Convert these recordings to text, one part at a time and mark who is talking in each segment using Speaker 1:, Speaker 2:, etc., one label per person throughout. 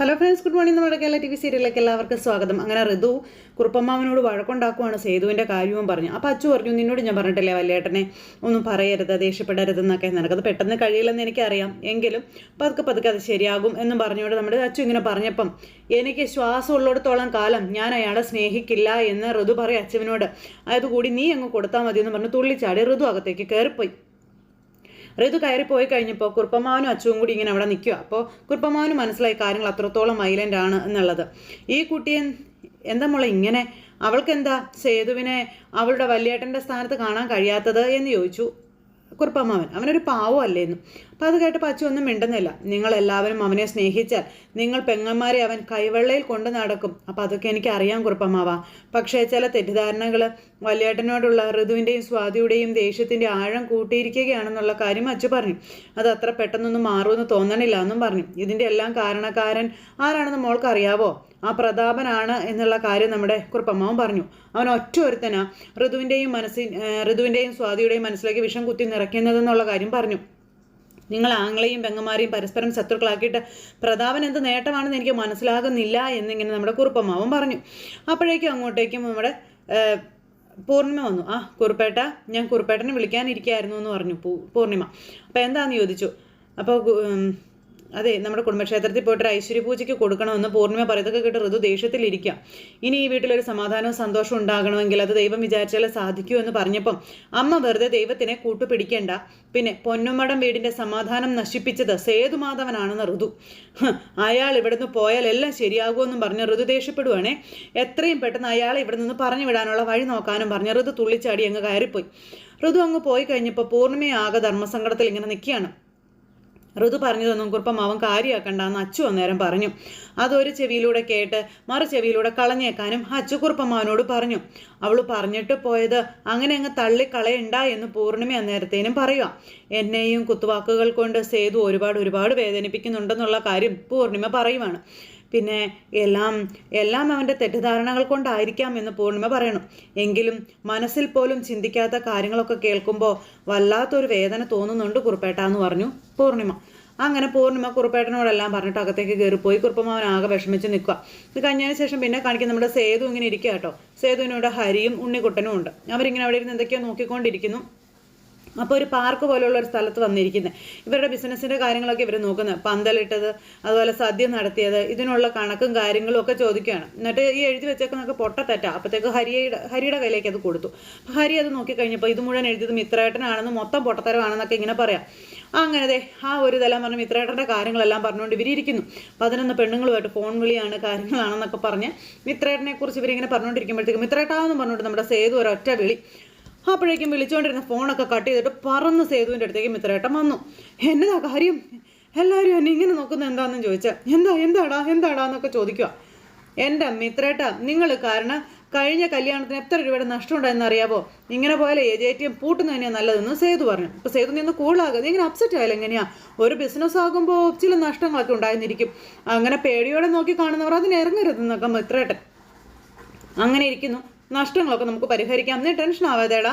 Speaker 1: Hello friends good morning നമ്മുടെ Kerala T V സീരിയലിലേക്ക് എല്ലാവർക്കും സ്വാഗതം. അങ്ങനെ ഋതു കുറുപ്പമ്മാവനോട് വഴക്കുണ്ടാക്കുവാണ് സേതുവിന്റെ കാര്യവും പറഞ്ഞു. അപ്പോൾ അച്ചു പറഞ്ഞു നിന്നോട് ഞാൻ പറഞ്ഞിട്ടില്ലേ വല്യേട്ടനെ? ഒന്നും പറയരുത് ദേഷ്യപ്പെടരുതെന്നൊക്കെ നിനക്കത് പെട്ടെന്ന് കഴിയില്ലെന്ന് എനിക്കറിയാം. എങ്കിലും പതുക്കെ പതുക്കെ അത് ശരിയാകും എന്നും പറഞ്ഞുകൊണ്ട് നമ്മുടെ അച്ചു ഇങ്ങനെ പറഞ്ഞപ്പം എനിക്ക് ശ്വാസം ഉള്ളിടത്തോളം കാലം ഞാൻ അയാളെ സ്നേഹിക്കില്ല എന്ന് ഋതു പറയും അച്ചുവിനോട്. അതുകൂടി നീ അങ്ങ് കൊടുത്താൽ മതി എന്ന് പറഞ്ഞ് തുള്ളിച്ചാടി ഋതു അകത്തേക്ക് കയറിപ്പോയി ഋതു കയറി പോയി കഴിഞ്ഞപ്പോൾ കുറുപ്പമാവനും അച്ചുവും കൂടി ഇങ്ങനെ അവിടെ നിൽക്കുക അപ്പോൾ കുറുപ്പമാവന് മനസ്സിലായി കാര്യങ്ങൾ അത്രത്തോളം വൈലന്റ് ആണ് എന്നുള്ളത്. ഈ കുട്ടിയെ എന്താ മോളെ ഇങ്ങനെ? അവൾക്കെന്താ സേതുവിനെ അവളുടെ വല്യേട്ടന്റെ സ്ഥാനത്ത് കാണാൻ കഴിയാത്തത് എന്ന് ചോദിച്ചു. കുറുപ്പമ്മാവൻ. അവനൊരു പാവമല്ലേന്നു അപ്പം അത് കേട്ടപ്പോൾ അച്ചു ഒന്നും മിണ്ടുന്നില്ല. നിങ്ങൾ എല്ലാവരും അവനെ സ്നേഹിച്ചാൽ നിങ്ങൾ പെങ്ങന്മാരെ അവൻ കൈവെള്ളയിൽ കൊണ്ടു നടക്കും. അപ്പം അതൊക്കെ എനിക്ക് അറിയാം കുറുപ്പമ്മാവ. പക്ഷേ ചില തെറ്റിദ്ധാരണകൾ വലിയേട്ടനോടുള്ള ഋതുവിന്റെയും സ്വാതിയുടെയും ദേഷ്യത്തിന്റെ ആഴം കൂട്ടിയിരിക്കുകയാണെന്നുള്ള കാര്യം അച്ചു പറഞ്ഞു. അത് അത്ര പെട്ടെന്നൊന്നും മാറുമെന്ന് തോന്നണില്ല എന്നും പറഞ്ഞു. ഇതിന്റെ എല്ലാം കാരണക്കാരൻ ആരാണെന്ന് മോൾക്ക് അറിയാവോ ആ പ്രതാപനാണ് എന്നുള്ള കാര്യം നമ്മുടെ കുറുപ്പമ്മാവൻ പറഞ്ഞു. അവൻ ഒറ്റ ഒരുത്തനാ ഋതുവിന്റെയും മനസ്സിൽ ഋതുവിന്റെയും സ്വാതിയുടെയും മനസ്സിലേക്ക് വിഷം കുത്തി നിറയ്ക്കുന്നതെന്നുള്ള കാര്യം പറഞ്ഞു. നിങ്ങൾ ആങ്ങളെയും പെങ്ങന്മാരെയും പരസ്പരം ശത്രുക്കളാക്കിയിട്ട് പ്രതാപൻ എന്ത് നേട്ടമാണെന്ന് എനിക്ക് മനസ്സിലാകുന്നില്ല എന്നിങ്ങനെ നമ്മുടെ കുറുപ്പമ്മാവും പറഞ്ഞു. അപ്പോഴേക്കും അങ്ങോട്ടേക്കും നമ്മുടെ പൂർണിമ വന്നു. ആ കുറുപ്പേട്ട ഞാൻ കുറുപ്പേട്ടനെ വിളിക്കാനിരിക്കായിരുന്നു എന്ന് പറഞ്ഞു പൂർണിമ. അപ്പോൾ എന്താണെന്ന് ചോദിച്ചു? അപ്പോൾ അതെ നമ്മുടെ കുടുംബക്ഷേത്രത്തിൽ പോയിട്ട് ഐശ്വര്യ പൂജയ്ക്ക് കൊടുക്കണമെന്ന് പൂർണിമ പറയതൊക്കെ കേട്ട് ഋതു ദേഷ്യത്തിലിരിക്കാം. ഇനി ഈ വീട്ടിലൊരു സമാധാനവും സന്തോഷവും ഉണ്ടാകണമെങ്കിൽ അത് ദൈവം വിചാരിച്ചാലേ സാധിക്കൂ എന്ന് പറഞ്ഞപ്പം അമ്മ വെറുതെ ദൈവത്തിനെ കൂട്ടുപിടിക്കേണ്ട. പിന്നെ പൊന്നുമടം വീടിന്റെ സമാധാനം നശിപ്പിച്ചത് സേതുമാധവനാണെന്ന് ഋതു. അയാൾ ഇവിടെ നിന്ന് പോയാൽ എല്ലാം ശരിയാകുമെന്നും പറഞ്ഞ് ഋതു ദേഷ്യപ്പെടുവാണേ. എത്രയും പെട്ടെന്ന് അയാളെ ഇവിടെ നിന്ന് പറഞ്ഞു വിടാനുള്ള വഴി നോക്കാനും പറഞ്ഞ് ഋതു തുള്ളിച്ചാടി അങ്ങ് കയറിപ്പോയി. ഋതു അങ്ങ് പോയി കഴിഞ്ഞപ്പോൾ പൂർണിമയാകെ ധർമ്മസങ്കടത്തിൽ ഇങ്ങനെ നിൽക്കുകയാണ്. ഋതു പറഞ്ഞതൊന്നും കുറിപ്പം അവൻ കാര്യമാക്കണ്ട എന്ന് അച്ചു അന്നേരം പറഞ്ഞു. അതൊരു ചെവിയിലൂടെ കേട്ട് മറു ചെവിയിലൂടെ കളഞ്ഞേക്കാനും അച്ചു കുറുപ്പമ്മാവനോട് പറഞ്ഞു. അവൾ പറഞ്ഞിട്ട് പോയത് അങ്ങനെ അങ്ങ് തള്ളിക്കളയണ്ട എന്ന് പൂർണിമ അന്നേരത്തേനും പറയുക എന്നെയും കുത്തുവാക്കുകൾ കൊണ്ട് സേതു ഒരുപാട് ഒരുപാട് വേദനിപ്പിക്കുന്നുണ്ടെന്നുള്ള കാര്യം പൂർണിമ പറയുവാണ്. പിന്നെ എല്ലാം എല്ലാം അവന്റെ തെറ്റിദ്ധാരണകൾ കൊണ്ടായിരിക്കാം എന്ന് പൂർണിമ പറയണം. എങ്കിലും മനസ്സിൽ പോലും ചിന്തിക്കാത്ത കാര്യങ്ങളൊക്കെ കേൾക്കുമ്പോൾ വല്ലാത്തൊരു വേദന തോന്നുന്നുണ്ട് കുറുപ്പേട്ട എന്ന് പറഞ്ഞു പൂർണിമ. അങ്ങനെ പൂർണിമ കുറുപ്പേട്ടനോടെല്ലാം പറഞ്ഞിട്ട് അകത്തേക്ക് കയറിപ്പോയി. കുറുപ്പമാവൻ ആകെ വിഷമിച്ച് നിൽക്കുക. ഇത് കഴിഞ്ഞതിന് ശേഷം പിന്നെ കാണിക്കുന്ന നമ്മുടെ സേതു ഇങ്ങനെ ഇരിക്കുക കേട്ടോ. സേതുവിനോട് ഹരിയും ഉണ്ണിക്കുട്ടനും ഉണ്ട്. അവരിങ്ങനെ അവിടെ ഇരുന്ന് എന്തൊക്കെയോ നോക്കിക്കൊണ്ടിരിക്കുന്നു. അപ്പോൾ ഒരു പാർക്ക് പോലുള്ള ഒരു സ്ഥലത്ത് വന്നിരിക്കുന്നത് ഇവരുടെ ബിസിനസ്സിന്റെ കാര്യങ്ങളൊക്കെ ഇവർ നോക്കുന്നത് പന്തലിട്ടത് അതുപോലെ സദ്യ നടത്തിയത് ഇതിനുള്ള കണക്കും കാര്യങ്ങളും ഒക്കെ ചോദിക്കുകയാണ്. എന്നിട്ട് ഈ എഴുതി വെച്ചേക്കുന്നൊക്കെ പൊട്ടത്തെറ്റാ അപ്പോഴത്തേക്ക് ഹരിയുടെ ഹരിയുടെ കയ്യിലേക്ക് അത് കൊടുത്തു. അപ്പോൾ ഹരി അത് നോക്കിക്കഴിഞ്ഞപ്പോൾ ഇത് മുഴുവൻ എഴുതിയത് മിത്രേട്ടനാണെന്ന് മൊത്തം പൊട്ടത്തരമാണെന്നൊക്കെ ഇങ്ങനെ പറയാം. അങ്ങനെ ആ ഒരു ഇതെല്ലാം പറഞ്ഞ് മിത്രേട്ടന്റെ കാര്യങ്ങളെല്ലാം പറഞ്ഞുകൊണ്ട് ഇവരിയ്ക്കുന്നു പതിനൊന്ന് പെണ്ണുങ്ങളുമായിട്ട് ഫോൺ വിളിയാണ് കാര്യങ്ങളാണെന്നൊക്കെ പറഞ്ഞ് മിത്രേട്ടനെ കുറിച്ച് ഇവരിങ്ങനെ പറഞ്ഞുകൊണ്ടിരിക്കുമ്പോഴത്തേക്ക് മിത്രേട്ടാന്ന് പറഞ്ഞുകൊണ്ട് നമ്മുടെ സേതു ഒരൊറ്റ വിളി. അപ്പോഴേക്കും വിളിച്ചുകൊണ്ടിരുന്ന ഫോണൊക്കെ കട്ട് ചെയ്തിട്ട് പറന്ന് സേതുവിന്റെ അടുത്തേക്ക് മിത്രേട്ടൻ വന്നു. എന്നതാ കാര്യം? എല്ലാവരും എന്നെ ഇങ്ങനെ നോക്കുന്ന എന്താണെന്ന് ചോദിച്ചാൽ എന്താ എന്താടാ എന്താടാ എന്നൊക്കെ ചോദിക്കുക എന്റെ മിത്രേട്ട നിങ്ങൾ കാരണം കഴിഞ്ഞ കല്യാണത്തിന് എത്ര രൂപയുടെ നഷ്ടമുണ്ടായെന്ന് അറിയാവോ ഇങ്ങനെ പോലെ എം പൂട്ടുന്നത് തന്നെയാണ് നല്ലതെന്ന് സേതു പറഞ്ഞു. അപ്പോൾ സേതു നിന്ന് കൂളാകുക ഇങ്ങനെ അപ്സെറ്റ് ആയാലും എങ്ങനെയാ? ഒരു ബിസിനസ് ആകുമ്പോൾ ചില നഷ്ടങ്ങളൊക്കെ ഉണ്ടായിരുന്നിരിക്കും അങ്ങനെ പേടിയോടെ നോക്കി കാണുന്നവർ അതിന് ഇറങ്ങരുതെന്നൊക്കെ മിത്രേട്ടൻ അങ്ങനെ ഇരിക്കുന്നു. നഷ്ടങ്ങളൊക്കെ നമുക്ക് പരിഹരിക്കാം. നീ ടെൻഷൻ ആവാതേടാ.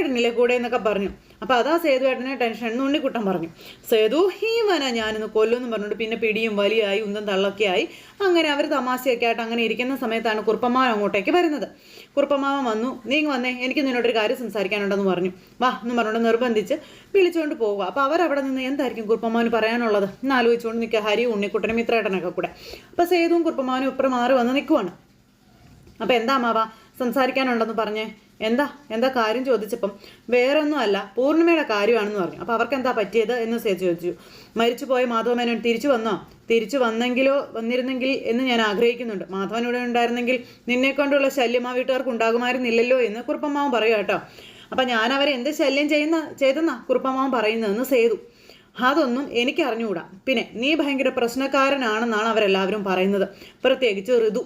Speaker 1: ഇടുന്നില്ലേ കൂടെ എന്നൊക്കെ പറഞ്ഞു. അപ്പോൾ അതാ സേതുവേട്ടനെ ടെൻഷൻ എന്ന് ഉണ്ണിക്കുട്ടൻ പറഞ്ഞു. സേതു ഹീവന ഞാനിന്ന് കൊല്ലുമെന്ന് പറഞ്ഞിട്ട് പിന്നെ പിടിയും വലിയായി ഉന്തം തള്ളൊക്കെ ആയി അങ്ങനെ അവർ തമാശയൊക്കെ ആയിട്ട് അങ്ങനെ ഇരിക്കുന്ന സമയത്താണ് കുറുപ്പമാവൻ അങ്ങോട്ടേക്ക് വരുന്നത്. കുറുപ്പമാവൻ വന്നു. നീ വന്നേ. എനിക്ക് നിന്നോടൊരു കാര്യം സംസാരിക്കാനുണ്ടെന്ന് പറഞ്ഞു. വാ എന്ന് പറഞ്ഞുകൊണ്ട് നിർബന്ധിച്ച് വിളിച്ചുകൊണ്ട് പോവുക. അപ്പോൾ അവരവിടെ നിന്ന് എന്തായിരിക്കും കുറുപ്പമാവന് പറയാനുള്ളത്? എന്ന് ആലോചിച്ചുകൊണ്ട് നിൽക്കുക ഹരി ഉണ്ണിക്കുട്ടനും മിത്രേട്ടനൊക്കെ കൂടെ. അപ്പോൾ സേതുവും കുറുപ്പമാവനും ഇപ്പുറം മാറി വന്ന് നിൽക്കുവാണ്. അപ്പം എന്താ മാവ സംസാരിക്കാനുണ്ടെന്ന് പറഞ്ഞേ. എന്താ? എന്താ കാര്യം ചോദിച്ചപ്പം വേറെ ഒന്നും അല്ല പൂർണിമയുടെ കാര്യമാണെന്ന് പറഞ്ഞു. അപ്പോൾ അവർക്ക് എന്താ പറ്റിയത് എന്ന് സേജ് ചോദിച്ചു. മരിച്ചുപോയ മാധവമേനോൻ തിരിച്ചു വന്നോ? തിരിച്ചു വന്നെങ്കിലോ വന്നിരുന്നെങ്കിൽ എന്ന് ഞാൻ ആഗ്രഹിക്കുന്നുണ്ട്. മാധവൻ ഇവിടെ ഉണ്ടായിരുന്നെങ്കിൽ നിന്നെ കൊണ്ടുള്ള ശല്യം ആ വീട്ടുകാർക്ക് ഉണ്ടാകുമായിരുന്നില്ലല്ലോ എന്ന് കുറുപ്പമ്മാവൻ പറയുക കേട്ടോ. അപ്പം ഞാൻ അവരെ എന്ത് ശല്യം ചെയ്യുന്ന ചെയ്തെന്നാ കുറുപ്പമ്മാവൻ പറയുന്നതെന്ന് സേതു. അതൊന്നും എനിക്ക് അറിഞ്ഞുകൂടാ പിന്നെ നീ ഭയങ്കര പ്രശ്നക്കാരനാണെന്നാണ് അവരെല്ലാവരും പറയുന്നത്. പ്രത്യേകിച്ച് ഋതു.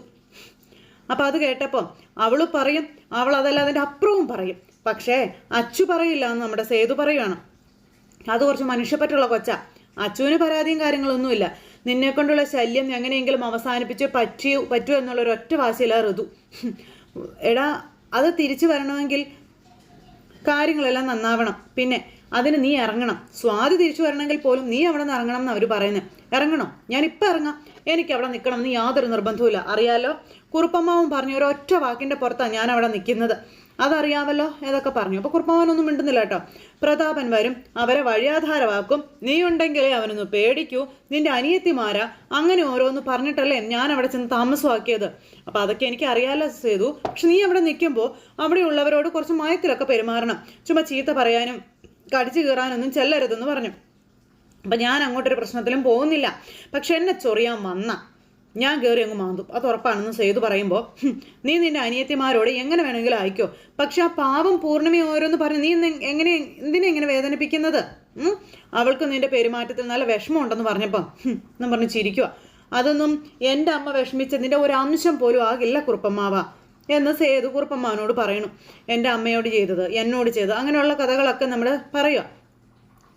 Speaker 1: അപ്പം അത് കേട്ടപ്പം അവൾ പറയും അവൾ അതല്ല അതിന്റെ അപ്പുറവും പറയും. പക്ഷേ അച്ചു പറയില്ല എന്ന് നമ്മുടെ സേതു പറയുകയാണ് അത് കുറച്ച് മനുഷ്യപ്പറ്റുള്ള കൊച്ച. അച്ചുവിന് പരാതിയും കാര്യങ്ങളൊന്നുമില്ല. നിന്നെ കൊണ്ടുള്ള ശല്യം എങ്ങനെയെങ്കിലും അവസാനിപ്പിച്ച് പറ്റി പറ്റൂ എന്നുള്ള ഒരു ഒറ്റ വാശിയില്ല ഋതു. എടാ അത് തിരിച്ചു വരണമെങ്കിൽ കാര്യങ്ങളെല്ലാം നന്നാവണം. പിന്നെ അതിന് നീ ഇറങ്ങണം. സ്വാതി തിരിച്ചു വരണമെങ്കിൽ പോലും നീ അവിടെ നിന്ന് ഇറങ്ങണം എന്ന് അവർ പറയുന്നത് ഇറങ്ങണോ? ഞാൻ ഇപ്പം ഇറങ്ങാം. എനിക്ക് അവിടെ നിൽക്കണമെന്ന് യാതൊരു നിർബന്ധവുമില്ല. അറിയാലോ? കുറുപ്പമ്മാവും പറഞ്ഞു ഒരൊറ്റ വാക്കിന്റെ പുറത്താണ് ഞാൻ അവിടെ നിൽക്കുന്നത്. അതറിയാമല്ലോ? ഏതൊക്കെ പറഞ്ഞു. അപ്പോൾ കുറുപ്പമാവനൊന്നും മിണ്ടുന്നില്ല കേട്ടോ. പ്രതാപൻ വരും. അവരെ വഴിയാധാരമാക്കും. നീ ഉണ്ടെങ്കിലേ അവനൊന്ന് പേടിക്കൂ. നിന്റെ അനിയത്തിമാരാ. അങ്ങനെ ഓരോന്ന് പറഞ്ഞിട്ടല്ലേ ഞാൻ അവിടെ ചെന്ന് താമസമാക്കിയത്. അപ്പോൾ അതൊക്കെ എനിക്ക് അറിയാലോ ചെയ്തു പക്ഷെ നീ അവിടെ നിൽക്കുമ്പോൾ അവിടെയുള്ളവരോട് കുറച്ച് മയത്തിലൊക്കെ പെരുമാറണം. ചുമ്മാ ചീത്ത പറയാനും കടിച്ചു കീറാനൊന്നും ചെല്ലരുതെന്ന് പറഞ്ഞു. അപ്പം ഞാൻ അങ്ങോട്ടൊരു പ്രശ്നത്തിലും പോകുന്നില്ല. പക്ഷെ എന്നെ ചൊറിയാൻ വന്ന. ഞാൻ കയറി അങ്ങ് മാന്തും. അത് ഉറപ്പാണെന്ന് സേതു പറയുമ്പോൾ നീ നിന്റെ അനിയത്തിമാരോട് എങ്ങനെ വേണമെങ്കിലും അയക്കോ. പക്ഷെ ആ പാവം പൂർണിമ ഓരോന്ന് പറഞ്ഞു നീ എങ്ങനെ എന്തിനെ എങ്ങനെ വേദനിപ്പിക്കുന്നത്? അവൾക്ക് നിന്റെ പെരുമാറ്റത്തിൽ നല്ല വിഷമമുണ്ടെന്ന് പറഞ്ഞപ്പോൾ എന്നും പറഞ്ഞ് ചിരിക്കുക അതൊന്നും എന്റെ അമ്മ വിഷമിച്ചതിന്റെ ഒരു അംശം പോലും ആകില്ല കുറുപ്പമ്മാവ. എന്ന് സേതു കുറുപ്പമ്മാവനോട് പറയണം. എന്റെ അമ്മയോട് ചെയ്തത് എന്നോട് ചെയ്തത്. അങ്ങനെയുള്ള കഥകളൊക്കെ നമ്മൾ പറയുക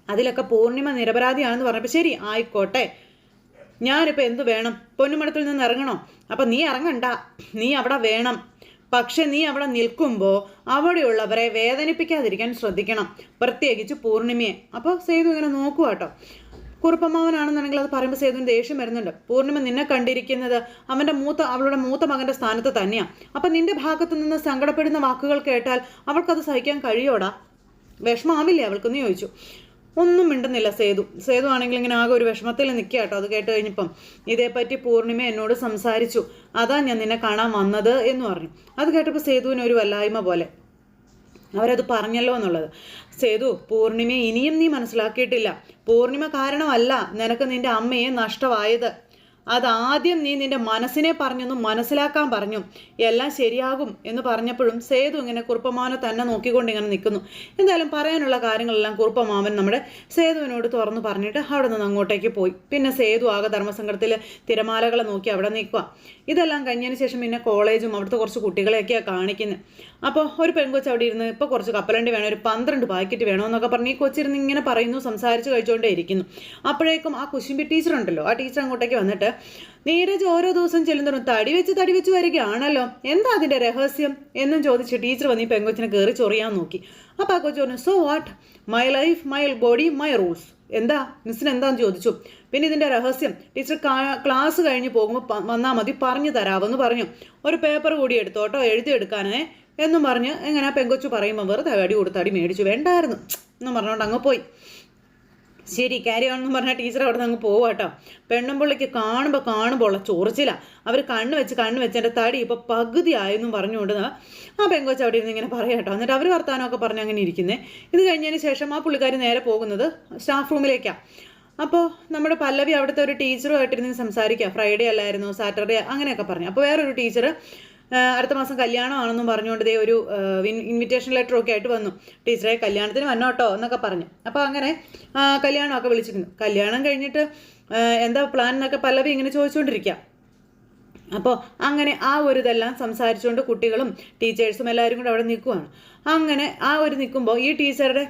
Speaker 1: അതിലൊക്കെ പൂർണിമ നിരപരാധിയാണെന്ന് പറഞ്ഞപ്പോൾ ശരി ആയിക്കോട്ടെ. ഞാനിപ്പോൾ എന്ത് വേണം? പൊന്നുമടത്തിൽ നിന്ന് ഇറങ്ങണോ? അപ്പം നീ ഇറങ്ങണ്ട. നീ അവിടെ വേണം. പക്ഷെ നീ അവിടെ നിൽക്കുമ്പോൾ അവിടെയുള്ളവരെ വേദനിപ്പിക്കാതിരിക്കാൻ ശ്രദ്ധിക്കണം. പ്രത്യേകിച്ച് പൂർണിമയെ. അപ്പോൾ സേതു ഇങ്ങനെ നോക്കുക കേട്ടോ കുറുപ്പമ്മാവനാണെന്നുണ്ടെങ്കിൽ അത് പറയുമ്പോൾ സേതുവിന് ദേഷ്യം വരുന്നുണ്ട്. പൂർണിമ നിന്നെ കണ്ടിരിക്കുന്നത് അവന്റെ മൂത്ത അവളുടെ മൂത്ത മകന്റെ സ്ഥാനത്ത് തന്നെയാണ് അപ്പം നിന്റെ ഭാഗത്തു നിന്ന് സങ്കടപ്പെടുന്ന വാക്കുകൾ കേട്ടാൽ അവൾക്കത് സഹിക്കാൻ കഴിയോടാ? വിഷമാവില്ലേ അവൾക്കെന്ന് ചോദിച്ചു. ഒന്നും മിണ്ടുന്നില്ല സേതു. സേതു ആണെങ്കിൽ ഇങ്ങനെ ആകെ ഒരു വിഷമത്തിൽ നിൽക്കുക കേട്ടോ. അത് കേട്ട് കഴിഞ്ഞപ്പം ഇതേപ്പറ്റി പൂർണിമ എന്നോട് സംസാരിച്ചു. അതാ ഞാൻ നിന്നെ കാണാൻ വന്നത് എന്ന് പറഞ്ഞു. അത് കേട്ടപ്പോൾ സേതുവിന് ഒരു വല്ലായ്മ പോലെ. അവരത് പറഞ്ഞല്ലോ എന്നുള്ളത്. സേതു പൂർണിമയെ ഇനിയും നീ മനസ്സിലാക്കിയിട്ടില്ല. പൂർണിമ കാരണമല്ല നിനക്ക് നിന്റെ അമ്മയെ നഷ്ടമായത്. അതാദ്യം നീ നിന്റെ മനസ്സിനെ പറഞ്ഞൊന്ന് മനസ്സിലാക്കാൻ പറഞ്ഞു. എല്ലാം ശരിയാകും എന്ന് പറഞ്ഞപ്പോഴും സേതു ഇങ്ങനെ കുറുപ്പമാവനെ തന്നെ നോക്കിക്കൊണ്ട് ഇങ്ങനെ നിൽക്കുന്നു. എന്തായാലും പറയാനുള്ള കാര്യങ്ങളെല്ലാം കുറുപ്പമാവൻ നമ്മുടെ സേതുവിനോട് തുറന്നു പറഞ്ഞിട്ട് അവിടെ നിന്ന് അങ്ങോട്ടേക്ക് പോയി. പിന്നെ സേതു ആകെ ധർമ്മസങ്കടത്തിൽ തിരമാലകളെ നോക്കി അവിടെ നിൽക്കുക ഇതെല്ലാം കഴിഞ്ഞതിന് ശേഷം പിന്നെ കോളേജും അവിടുത്തെ കുറച്ച് കുട്ടികളെയൊക്കെയാണ് കാണിക്കുന്നത് അപ്പോൾ ഒരു പെൺകൊച്ച് അവിടെ ഇരുന്ന് ഇപ്പോൾ കുറച്ച് കപ്പലണ്ടി വേണം ഒരു പന്ത്രണ്ട് പാക്കറ്റ് വേണമെന്നൊക്കെ പറഞ്ഞ് ഈ കൊച്ചിരുന്ന് ഇങ്ങനെ പറയുന്നു സംസാരിച്ച് കഴിച്ചുകൊണ്ടേ ഇരിക്കുന്നു. അപ്പോഴേക്കും ആ കുശുമ്പി ടീച്ചറുണ്ടല്ലോ. ആ ടീച്ചർ അങ്ങോട്ടേക്ക് വന്നിട്ട് നീരജ് ഓരോ ദിവസം ചെല്ലുന്നതും തടി വെച്ച് തടി വെച്ച് വരികയാണല്ലോ. എന്താ അതിന്റെ രഹസ്യം? എന്നും ചോദിച്ച് ടീച്ചർ വന്ന് ഈ പെങ്കൊച്ചിനെ കയറി ചൊറിയാൻ നോക്കി. അപ്പോൾ ആ കൊച്ചു പറഞ്ഞു so what my life my body my rules എന്താ? മിസ്സിന് എന്താന്ന് ചോദിച്ചു. പിന്നെ ഇതിന്റെ രഹസ്യം ടീച്ചർ ക്ലാസ് കഴിഞ്ഞ് പോകുമ്പോൾ വന്നാൽ മതി പറഞ്ഞു തരാമെന്ന് പറഞ്ഞു. ഒരു പേപ്പർ കൂടി എടുത്തോട്ടോ എഴുതിയെടുക്കാനേ എന്നും പറഞ്ഞ് എങ്ങനെ ആ പെങ്കൊച്ചു പറയുമ്പോൾ വെറുതെ അടി കൊടുത്തടി മേടിച്ചു. വേണ്ടായിരുന്നു. എന്നും പറഞ്ഞുകൊണ്ട് അങ്ങ് പോയി. ശരി ക്യാരി ഓൺ എന്ന് പറഞ്ഞാൽ ടീച്ചർ അവിടെ നിന്ന് പോവുക കേട്ടോ. പെണ്ണും പുള്ളിക്ക് കാണുമ്പോൾ കാണുമ്പോൾ ഉള്ള ചൊറിച്ചില്ല അവർ കണ്ണ് വെച്ച് കണ്ണ് വെച്ച് എന്റെ തടി ഇപ്പോൾ പകുതി ആയെന്നും പറഞ്ഞുകൊണ്ട് ആ പെങ്കോച്ച അവിടെ ഇരുന്ന് ഇങ്ങനെ പറയാം കേട്ടോ. എന്നിട്ട് അവർ വർത്താനമൊക്കെ പറഞ്ഞ് അങ്ങനെ ഇരിക്കുന്നത് ഇത് കഴിഞ്ഞതിന് ശേഷം ആ പുള്ളിക്കാരി നേരെ പോകുന്നത് സ്റ്റാഫ് റൂമിലേക്കാണ് അപ്പോൾ നമ്മുടെ പല്ലവി അവിടുത്തെ ഒരു ടീച്ചറുമായിട്ടിരുന്ന് സംസാരിക്കുക ഫ്രൈഡേ അല്ലായിരുന്നു സാറ്റർഡേ അങ്ങനെയൊക്കെ പറഞ്ഞു. അപ്പോൾ വേറൊരു ടീച്ചർ അടുത്ത മാസം കല്യാണമാണെന്നും പറഞ്ഞുകൊണ്ട് ദേ ഒരു ഇൻവിറ്റേഷൻ ലെറ്റർ ഒക്കെ ആയിട്ട് വന്നു. ടീച്ചറെ കല്യാണത്തിന് വന്നോ കേട്ടോ എന്നൊക്കെ പറഞ്ഞു. അപ്പോൾ അങ്ങനെ കല്യാണമൊക്കെ വിളിച്ചിരുന്നു. കല്യാണം കഴിഞ്ഞിട്ട് എന്താ പ്ലാൻ എന്നൊക്കെ പലരും ഇങ്ങനെ ചോദിച്ചുകൊണ്ടിരിക്കുക അപ്പോൾ അങ്ങനെ ആ ഒരു ഇതെല്ലാം സംസാരിച്ചുകൊണ്ട് കുട്ടികളും ടീച്ചേഴ്സും എല്ലാവരും കൂടെ അവിടെ നിൽക്കുവാണ്. അങ്ങനെ ആ ഒരു നിൽക്കുമ്പോൾ ഈ ടീച്ചറുടെ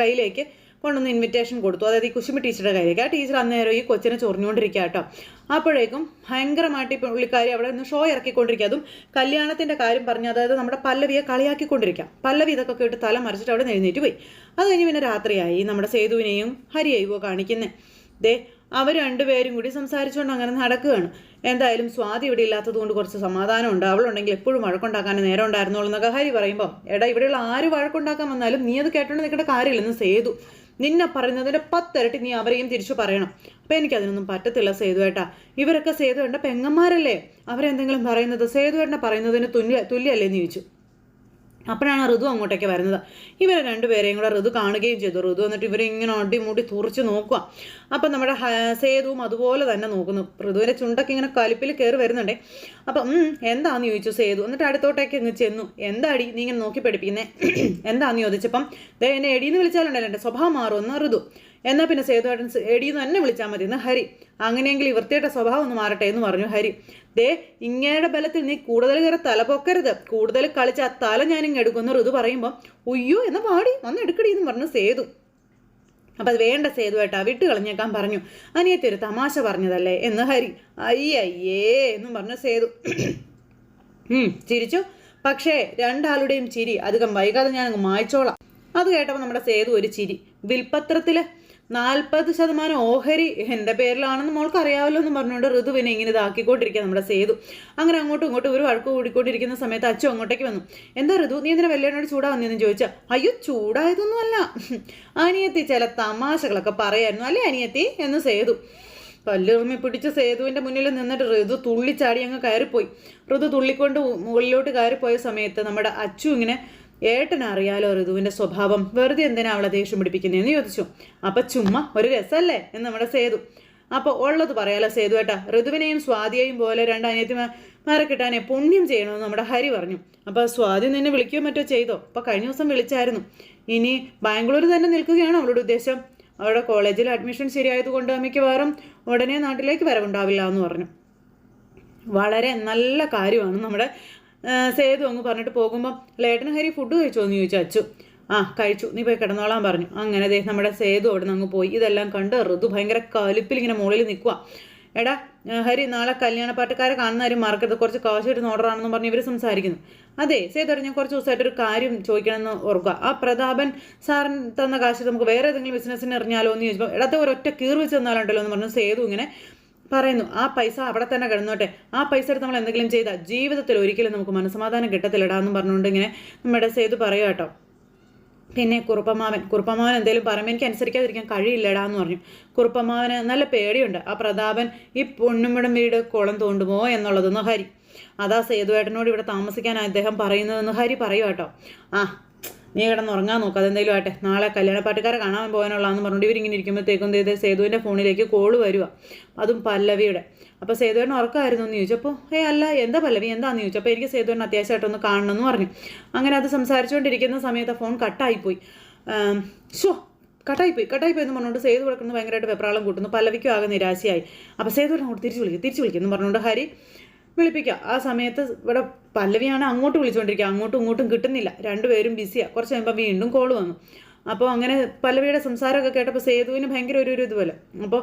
Speaker 1: കയ്യിലേക്ക് കൊണ്ടുവന്ന് ഇൻവിറ്റേഷൻ കൊടുത്തു. അതായത് ഈ കുശുമ്പി ടീച്ചറുടെ കയ്യിലേക്ക് ആ ടീച്ചർ അന്നേരം ഈ കൊച്ചിനെ ചൊറിഞ്ഞുകൊണ്ടിരിക്കുക കേട്ടോ. അപ്പോഴേക്കും ഭയങ്കരമായിട്ട് ഈ പുള്ളിക്കാരി അവിടെ നിന്ന് ഷോ ഇറക്കിക്കൊണ്ടിരിക്കുക. അതും കല്യാണത്തിന്റെ കാര്യം പറഞ്ഞ് അതായത് നമ്മുടെ പല്ലവിയെ കളിയാക്കിക്കൊണ്ടിരിക്കുക. പല്ലവി ഇതൊക്കെ കേട്ട് തല മറിച്ചിട്ട് അവിടെ എഴുന്നേറ്റ് പോയി. അത് കഴിഞ്ഞ് പിന്നെ രാത്രിയായി. നമ്മുടെ സേതുവിനെയും ഹരിയെയോ കാണിക്കുന്നത് ദേ അവർ രണ്ടുപേരും കൂടി സംസാരിച്ചുകൊണ്ട് അങ്ങനെ നടക്കുകയാണ്. എന്തായാലും സ്വാതി ഇവിടെ ഇല്ലാത്തത് കൊണ്ട് കുറച്ച് സമാധാനമുണ്ട് അവളുണ്ടെങ്കിൽ എപ്പോഴും വഴക്കുണ്ടാക്കാൻ നേരം ഉണ്ടായിരുന്നുള്ളൂ എന്നൊക്കെ ഹരി പറയുമ്പോൾ എടാ ഇവിടെയുള്ള ആര് വഴക്കുണ്ടാക്കാൻ വന്നാലും നീ അത് കേട്ടോണ്ട് നിൽക്കേണ്ട കാര്യമില്ലെന്ന് സേതു നിന്നെ പറയുന്നതിന്റെ പത്തിരട്ടി നീ അവരെയും തിരിച്ചു പറയണം. അപ്പം എനിക്കതിനൊന്നും പറ്റത്തില്ല സേതുവേട്ടാ ഇവരൊക്കെ സേതുവേട്ട പെങ്ങന്മാരല്ലേ? അവരെന്തെങ്കിലും പറയുന്നത്? സേതുവേട്ടനെ പറയുന്നതിന് തുല്യ തുല്യല്ലേ എന്ന് ചോദിച്ചു. അപ്പോഴാണ് ഋതു അങ്ങോട്ടേക്ക് വരുന്നത്. ഇവരെ രണ്ടുപേരെയും കൂടെ ഋതു കാണുകയും ചെയ്തു. ഋതു എന്നിട്ട് ഇവരെ ഇങ്ങനെ അടിമുടി തുറച്ച് നോക്കുക. അപ്പം നമ്മുടെ സേതുവും അതുപോലെ തന്നെ നോക്കുന്നു. ഋതുവിന്റെ ചുണ്ടൊക്കെ ഇങ്ങനെ കലിപ്പിൽ കയറി വരുന്നുണ്ടേ. അപ്പം എന്താന്ന് ചോദിച്ചു സേതു? എന്നിട്ട് അടുത്തോട്ടേക്ക് അങ്ങ് ചെന്നു. എന്താടി നീ ഇങ്ങനെ നോക്കി പഠിപ്പിക്കുന്നേ? എന്താന്ന് ചോദിച്ചപ്പം ദേ എന്നെ എടീന്ന് വിളിച്ചാലുണ്ടല്ലോ എന്റെ സ്വഭാവം മാറുമെന്ന് ഋതു. എന്നാൽ പിന്നെ സേതുവേട്ടൻ എടീന്ന് തന്നെ വിളിച്ചാൽ മതി. എന്ന് ഹരി അങ്ങനെയെങ്കിൽ ഇവർത്തിയുടെ സ്വഭാവം ഒന്ന് മാറട്ടെ എന്ന് പറഞ്ഞു ഹരി. ദേ ഇങ്ങയുടെ ബലത്തിൽ നീ കൂടുതൽ കയറി തല പൊക്കരുത്. കൂടുതൽ കളിച്ച് ആ തല ഞാൻ എടുക്കുന്ന. ഋതു പറയുമ്പോൾ ഉയ്യോ എന്ന് പാടി വന്ന് എടുക്കടി എന്ന് പറഞ്ഞു സേതു. അപ്പം അത് വേണ്ട സേതുവേട്ടാ വിട്ട് കളഞ്ഞേക്കാൻ പറഞ്ഞു. അനിയത്തി ഒരു തമാശ പറഞ്ഞതല്ലേ? എന്ന് ഹരി. അയ്യയ്യേ എന്നും പറഞ്ഞു സേതു. ചിരിച്ചു. പക്ഷേ രണ്ടാളുടെയും ചിരി അധികം വൈകാതെ ഞാൻ അങ്ങ് മായ്ച്ചോളാം. അത് കേട്ടപ്പോൾ നമ്മുടെ സേതു ഒരു ചിരി. വിൽപ്പത്രത്തിൽ നാൽപ്പത് ശതമാനം ഓഹരി എന്റെ പേരിലാണെന്ന് മോൾക്ക് അറിയാമല്ലോ എന്ന് പറഞ്ഞുകൊണ്ട് ഋതുവിനെ ഇങ്ങനെ ഇതാക്കിക്കൊണ്ടിരിക്കുക നമ്മുടെ സേതു. അങ്ങനെ അങ്ങോട്ടും ഇങ്ങോട്ടും ഒരു വഴക്ക് കൂടിക്കൊണ്ടിരിക്കുന്ന സമയത്ത് അച്ഛൻ അങ്ങോട്ടേക്ക് വന്നു. എന്താ ഋതു നീ എന്തിനാ വല്യേനോട് ചൂടാ വന്നതെന്ന് ചോദിച്ചാൽ അയ്യോ ചൂടായതൊന്നും അല്ല അനിയത്തി ചില തമാശകളൊക്കെ പറയായിരുന്നു അല്ലേ അനിയത്തി? എന്ന് സേതു. പല്ലുറുമി പിടിച്ച സേതുവിന്റെ മുന്നിൽ നിന്നിട്ട് ഋതു തുള്ളിച്ചാടി അങ്ങ് കയറിപ്പോയി. ഋതു തുള്ളിക്കൊണ്ട് മുകളിലോട്ട് കയറിപ്പോയ സമയത്ത് നമ്മുടെ അച്ചു ഇങ്ങനെ ഏട്ടനറിയാലോ ഋതുവിന്റെ സ്വഭാവം? വെറുതെ എന്തിനാ അവളെ ദേഷ്യം പിടിപ്പിക്കുന്നതെന്ന് ചോദിച്ചു. അപ്പം ചുമ്മാ ഒരു രസമല്ലേ എന്ന് നമ്മുടെ സേതു. അപ്പോൾ ഉള്ളത് പറയാലോ സേതു ഏട്ടാ. ഋതുവിനെയും സ്വാതിയെയും പോലെ രണ്ട് അനിയത്തിമാരെ കിട്ടാനെ പുണ്യം ചെയ്യണമെന്ന് നമ്മുടെ ഹരി പറഞ്ഞു. അപ്പോൾ സ്വാതി നിന്നെ വിളിക്കുകയോ മറ്റോ ചെയ്തോ? അപ്പോൾ കഴിഞ്ഞ ദിവസം വിളിച്ചായിരുന്നു. ഇനി ബാംഗ്ലൂർ തന്നെ നിൽക്കുകയാണോ അവളുടെ ഉദ്ദേശം? അവളുടെ കോളേജിൽ അഡ്മിഷൻ ശരിയായതുകൊണ്ട് മിക്കവാറും ഉടനെ നാട്ടിലേക്ക് വരവുണ്ടാവില്ല എന്ന് പറഞ്ഞു. വളരെ നല്ല കാര്യമാണ് നമ്മുടെ സേതു അങ്ങ് പറഞ്ഞിട്ട് പോകുമ്പോൾ ലേട്ടൻ ഹരി ഫുഡ് കഴിച്ചോ? എന്ന് ചോദിച്ചു അച്ചു. ആ കഴിച്ചു. നീ പോയി കിടന്നോളാൻ പറഞ്ഞു. അങ്ങനെ ദേ നമ്മുടെ സേതു അവിടെ നിന്ന് അങ്ങ് പോയി. ഇതെല്ലാം കണ്ട് ഋതു ഭയങ്കര കലിപ്പിൽ ഇങ്ങനെ മുകളിൽ നിൽക്കുക എടാ ഹരി നാളെ കല്യാണ കാണുന്ന കാണുന്നവരും മാർക്കറ്റ് കുറച്ച് കാശ് കിട്ടുന്ന ഓർഡറാണെന്ന് പറഞ്ഞ് ഇവർ സംസാരിക്കുന്നു. അതെ സേതു ഞാൻ കുറച്ച് ദിവസമായിട്ട് ഒരു കാര്യം ചോദിക്കണമെന്ന് ഓർക്കുക. ആ പ്രതാപൻ സാറിന് തന്ന കാശ് നമുക്ക് വേറെ ഏതെങ്കിലും ബിസിനസ്സിന് എറിഞ്ഞാലോ? എന്ന് ചോദിച്ചപ്പോൾ ഇടത്തെ ഒരൊറ്റ കീർ വെച്ച് തന്നാലുണ്ടല്ലോ എന്ന് പറഞ്ഞു സേതു ഇങ്ങനെ പറയുന്നു ആ പൈസ അവിടെ തന്നെ കിടന്നോട്ടെ. ആ പൈസ എടുത്ത് നമ്മൾ എന്തെങ്കിലും ചെയ്താൽ ജീവിതത്തിൽ ഒരിക്കലും നമുക്ക് മനസ്സമാധാനം കിട്ടത്തില്ലടാ എന്ന് പറഞ്ഞുകൊണ്ട് ഇങ്ങനെ നമ്മുടെ സേതു പറയുക കേട്ടോ. പിന്നെ കുറുപ്പമാവൻ കുറുപ്പമാവൻ എന്തെങ്കിലും പറയുമ്പോൾ എനിക്ക് അനുസരിക്കാതിരിക്കാൻ കഴിയില്ലടാ എന്ന് പറഞ്ഞു. കുറുപ്പമാവന് നല്ല പേടിയുണ്ട്. ആ പ്രതാപൻ ഈ പൊണ്ണുമിടം വീട് കുളം തോണ്ടുമോ എന്നുള്ളതെന്ന് ഹരി. അതാ സേതുവേട്ടനോട് ഇവിടെ താമസിക്കാൻ അദ്ദേഹം പറയുന്നതെന്ന് ഹരി പറയുക കേട്ടോ. ആ നീ കിടന്ന് ഉറങ്ങാൻ നോക്കുക അതെന്തെങ്കിലും ആട്ടെ നാളെ കല്യാണപ്പാട്ടുകാരെ കാണാൻ പോകാനുള്ളതെന്ന് പറഞ്ഞുകൊണ്ട് ഇവരിങ്ങനെ ഇരിക്കുമ്പോഴത്തേക്കും ഇത് സേതുവിന്റെ ഫോണിലേക്ക് കോൾ വരിക അതും പല്ലവിയുടെ. അപ്പോൾ സേതുവേട്ടൻ ഉറക്കമായിരുന്നു എന്ന് ചോദിച്ചപ്പോൾ ഏ അല്ല എന്താ പല്ലവി? എന്താണെന്ന് ചോദിച്ചു. അപ്പോൾ എനിക്ക് സേതുവേട്ടൻ അത്യാവശ്യമായിട്ടൊന്ന് കാണണമെന്ന് പറഞ്ഞു. അങ്ങനെ അത് സംസാരിച്ചുകൊണ്ടിരിക്കുന്ന സമയത്ത് ഫോൺ കട്ടായിപ്പോയി ഷോ കട്ടായിപ്പോയി കട്ടായിപ്പോയി എന്ന് പറഞ്ഞുകൊണ്ട് സേതു കിടക്കുന്നത് ഭയങ്കരമായിട്ട് വെപ്രാളം കൂട്ടുന്നു. പല്ലവിക്കും ആകെ നിരാശയായി. അപ്പോൾ സേതു അങ്ങോട്ട് തിരിച്ചു വിളിക്കും. തിരിച്ചു വിളിക്കും എന്ന് പറഞ്ഞുകൊണ്ട് ഹരി വിളിപ്പിക്കുക. ആ സമയത്ത് ഇവിടെ പല്ലവിയാണ് അങ്ങോട്ട് വിളിച്ചുകൊണ്ടിരിക്കുക അങ്ങോട്ടും ഇങ്ങോട്ടും കിട്ടുന്നില്ല. രണ്ടുപേരും ബിസിയാണ് കുറച്ച് കഴിയുമ്പോൾ വീണ്ടും കോൾ വന്നു. അപ്പോൾ അങ്ങനെ പല്ലവിയുടെ സംസാരമൊക്കെ കേട്ടപ്പോൾ സേതുവിന് ഭയങ്കര ഒരു ഒരു ഇതുപോലെ. അപ്പോൾ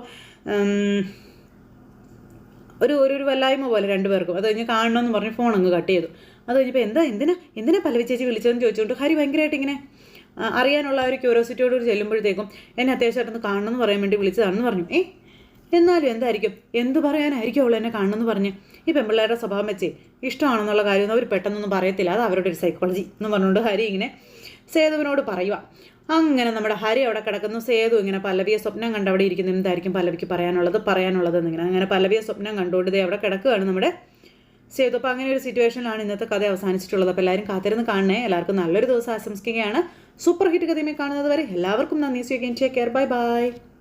Speaker 1: ഒരു ഒരു ഒരു വല്ലായ്മ പോലെ രണ്ടുപേർക്കും. അത് കഴിഞ്ഞ് കാണണമെന്ന് പറഞ്ഞ് ഫോൺ അങ്ങ് കട്ട് ചെയ്തു. അത് കഴിഞ്ഞപ്പോൾ എന്താ എന്തിനാ എന്തിനാ പല്ലവി ചേച്ചി വിളിച്ചതെന്ന് ചോദിച്ചുകൊണ്ട് ഹരി ഭയങ്കരമായിട്ട് ഇങ്ങനെ അറിയാനുള്ള ഒരു ക്യൂരിയോസിറ്റിയോട് ചെല്ലുമ്പോഴത്തേക്കും എന്നെ അത്യാവശ്യമായിട്ടൊന്ന് കാണണമെന്ന് പറയാൻ വേണ്ടി വിളിച്ചതാണെന്ന് പറഞ്ഞു. ഏ എന്നാലും എന്തായിരിക്കും? എന്ത് പറയാനായിരിക്കും അവൾ എന്നെ കാണണമെന്ന് പറഞ്ഞ്? ഈ പെമ്പിള്ളേരുടെ സ്വഭാവം വെച്ച് ഇഷ്ടമാണെന്നുള്ള കാര്യമൊന്നും അവർ പെട്ടെന്നൊന്നും പറയത്തില്ല. അത് അവരുടെ ഒരു സൈക്കോളജി എന്ന് പറഞ്ഞുകൊണ്ട് ഹരി ഇങ്ങനെ സേതുവിനോട് പറയുക അങ്ങനെ നമ്മുടെ ഹരി അവിടെ കിടക്കുന്നു. സേതു ഇങ്ങനെ പല്ലവിയെ സ്വപ്നം കണ്ട് അവിടെ ഇരിക്കുന്ന. എന്തായിരിക്കും പല്ലവിക്ക് പറയാനുള്ളത്? പറയാനുള്ളത് എന്നിങ്ങനെ. അങ്ങനെ പല്ലവിയെ സ്വപ്നം കണ്ടുകൊണ്ട് ദേ അവിടെ കിടക്കുകയാണ് നമ്മുടെ സേതു. അപ്പോൾ അങ്ങനെ ഒരു സിറ്റുവേഷനിലാണ് ഇന്നത്തെ കഥ അവസാനിച്ചിട്ടുള്ളത്. അപ്പോൾ എല്ലാവരും കാത്തിരുന്ന് കാണണേ. എല്ലാവർക്കും നല്ലൊരു ദിവസം ആശംസിക്കുകയാണ്. സൂപ്പർ ഹിറ്റ് കഥയുമായി കാണുന്നത് വരെ എല്ലാവർക്കും നന്ദി. സ്വീകരിക്കും കെയർ ബൈ ബൈ